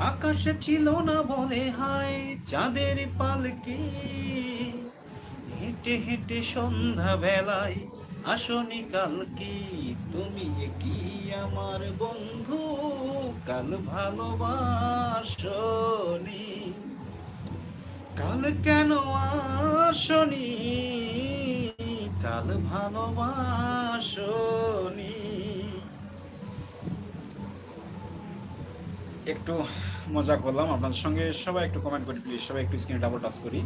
আকাশে ছিল না বলে হায় চাঁদের পালকি। হেঁটে হেঁটে সন্ধ্যা বেলায় আসনি কাল কি তুমি কি আমার বন্ধু? কাল ভালোবাসনি। কাল কেন আসনি? কাল ভালোবাসনি। একটু মজা করলাম। আপনাদের সঙ্গে সবাই একটু কমেন্ট করি প্লিজ সবাই একটু স্ক্রিনে ডাবল টাচ করি।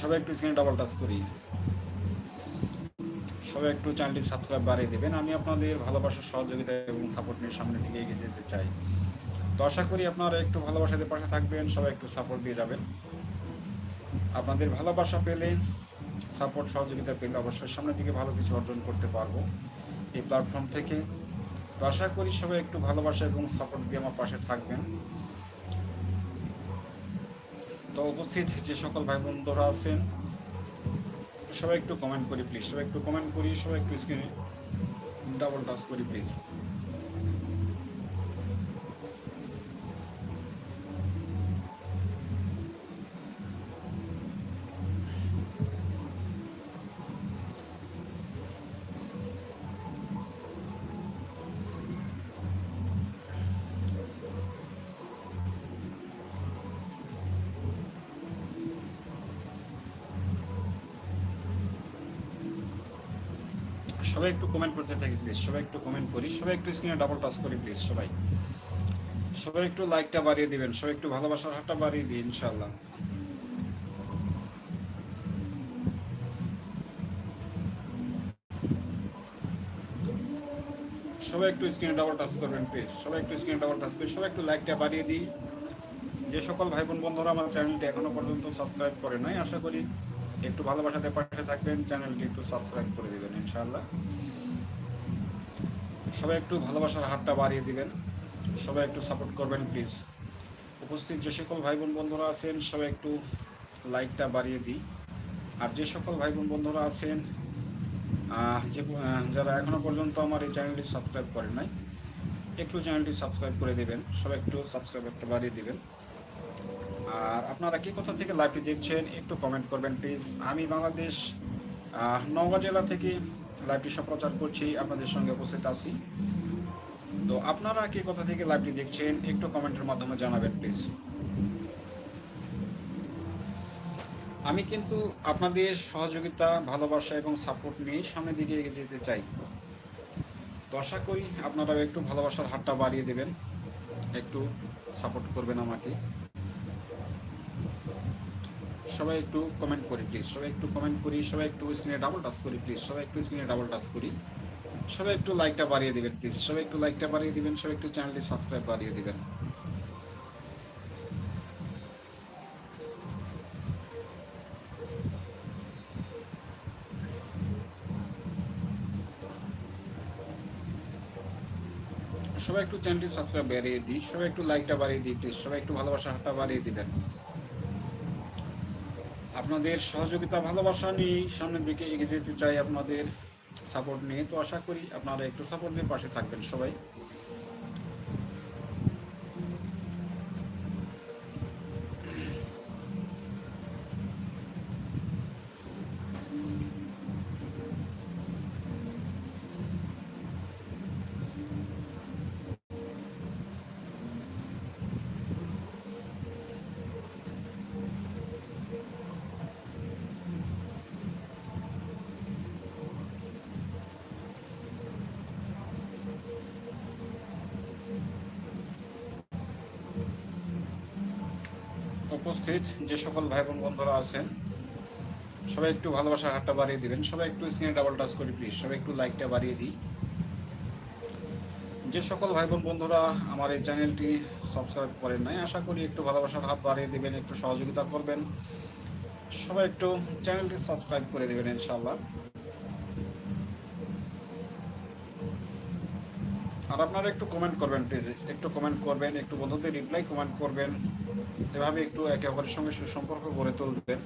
সবাই একটু স্ক্রিনে ডাবল টাচ করি। সবাই একটু চ্যানেলটি সাবস্ক্রাইব বাড়িয়ে দেবেন। আমি আপনাদের ভালোবাসা, সহযোগিতা এবং সাপোর্ট নিয়ে সামনে দিকে এগিয়ে যেতে চাই। তো আশা করি আপনারা একটু ভালোবাসাদের পাশে থাকবেন, সবাই একটু সাপোর্ট দিয়ে যাবেন। আপনাদের ভালোবাসা পেলে সাপোর্ট সহযোগিতা পেলে অবশ্যই সামনের দিকে ভালো কিছু অর্জন করতে পারব। এই প্ল্যাটফর্ম থেকে তো আশা করি সবাই একটু ভালোবাসা এবং সাপোর্ট দিয়ে আমার পাশে থাকবেন। তো উপস্থিত যে সকল ভাই বন্ধুরা আছেন, সবাই একটু কমেন্ট করি প্লিজ সবাই একটু কমেন্ট করি, সবাই একটু স্ক্রিনে ডাবল টাচ করি প্লিজ সবাই একটু কমেন্ট করতে থাকি প্লিজ সবাই একটু কমেন্ট করি। সবাই একটু স্ক্রিনে ডাবল টাচ করি প্লিজ সবাই। সবাই একটু লাইকটা বাড়িয়ে দিবেন, সবাই একটু ভালোবাসার হাতটা বাড়িয়ে দিই ইনশাল্লাহ সবাই একটু স্ক্রিনে ডাবল টাচ করবেন প্লিজ সবাই একটু স্ক্রিনে ডাবল টাচ করি, সবাই একটু লাইকটা বাড়িয়ে দিই। যে সকল ভাই বোন বন্ধুরা আমার চ্যানেলটি এখনও পর্যন্ত সাবস্ক্রাইব করে নাই, আশা করি একটু ভালোবাসাতে পাশে থাকবেন, চ্যানেলটি একটু সাবস্ক্রাইব করে দিবেন ইনশাআল্লাহ। সবাই একটু ভালোবাসার হাতটা বাড়িয়ে দিবেন, সবাই একটু সাপোর্ট করবেন প্লিজ উপস্থিত যে সকল ভাই বোন বন্ধুরা আছেন, সবাই একটু লাইকটা বাড়িয়ে দিই। আর যে সকল ভাই বোন বন্ধুরা আছেন যে যারা এখনও পর্যন্ত আমার এই চ্যানেলটি সাবস্ক্রাইব করেন নাই, একটু চ্যানেলটি সাবস্ক্রাইব করে দেবেন, সবাই একটু সাবস্ক্রাইব একটা বাড়িয়ে দিবেন। আর আপনারা কি কোথা থেকে লাইভটি দেখছেন, একটু কমেন্ট করবেন প্লিজ আমি বাংলাদেশ নওগাঁ জেলা থেকে লাইভটি সম্প্রচার করছি, আপনাদের সঙ্গে উপস্থিত আছি। তো আপনারা কি কোথা থেকে লাইভটি দেখছেন, একটু কমেন্টের মাধ্যমে জানাবেন প্লিজ আমি কিন্তু আপনাদের সহযোগিতা, ভালোবাসা এবং সাপোর্ট নিয়ে সামনের দিকে এগিয়ে যেতে চাই। তো আশা করি আপনারাও একটু ভালোবাসার হাতটা বাড়িয়ে দেবেন, একটু সাপোর্ট করবেন আমাকে। সবাই একটু কমেন্ট করি প্লিজ সবাই একটু কমেন্ট করি সবাই একটু স্ক্রিনে ডাবল টাচ করি প্লিজ সবাই একটু স্ক্রিনে ডাবল টাচ করি সবাই একটু লাইকটা বাড়িয়ে দিবেন প্লিজ সবাই একটু লাইকটা বাড়িয়ে দিবেন সবাই একটু চ্যানেলটি সাবস্ক্রাইব বাড়িয়ে দিবেন সবাই একটু চ্যানেলটি সাবস্ক্রাইব বাড়িয়ে দিই সবাই একটু লাইকটা বাড়িয়ে দিই প্লিজ সবাই একটু ভালোবাসা হাতটা বাড়িয়ে দিবেন আপনাদের সহযোগিতা, ভালোবাসা নিয়ে সামনের দিকে এগিয়ে যেতে চাই আপনাদের সাপোর্ট নিয়ে। তো আশা করি আপনারা একটু সাপোর্ট দিয়ে পাশে থাকবেন সবাই। উপস্থিত যে সকল ভাই বোন বন্ধুরা আছেন, সবাই একটু ভালোবাসার হাতটা বাড়িয়ে দিবেন। সবাই একটু স্ক্রিনে ডাবল টাচ করি প্লিজ সবাই একটু লাইকটা বাড়িয়ে দিই। যে সকল ভাই বোন বন্ধুরা আমার এই চ্যানেলটি সাবস্ক্রাইব করেন নাই, আশা করি একটু ভালোবাসার হাত বাড়িয়ে দিবেন, একটু সহযোগিতা করবেন। সবাই একটু চ্যানেলটি সাবস্ক্রাইব করে দেবেন ইনশাল্লাহ আর আপনারা একটু কমেন্ট করবেন প্লিজ একটু কমেন্ট করবেন, একটু বন্ধুদের রিপ্লাই কমেন্ট করবেন। এভাবে একটু একে অপরের সঙ্গে সুসম্পর্ক গড়ে তুলবেন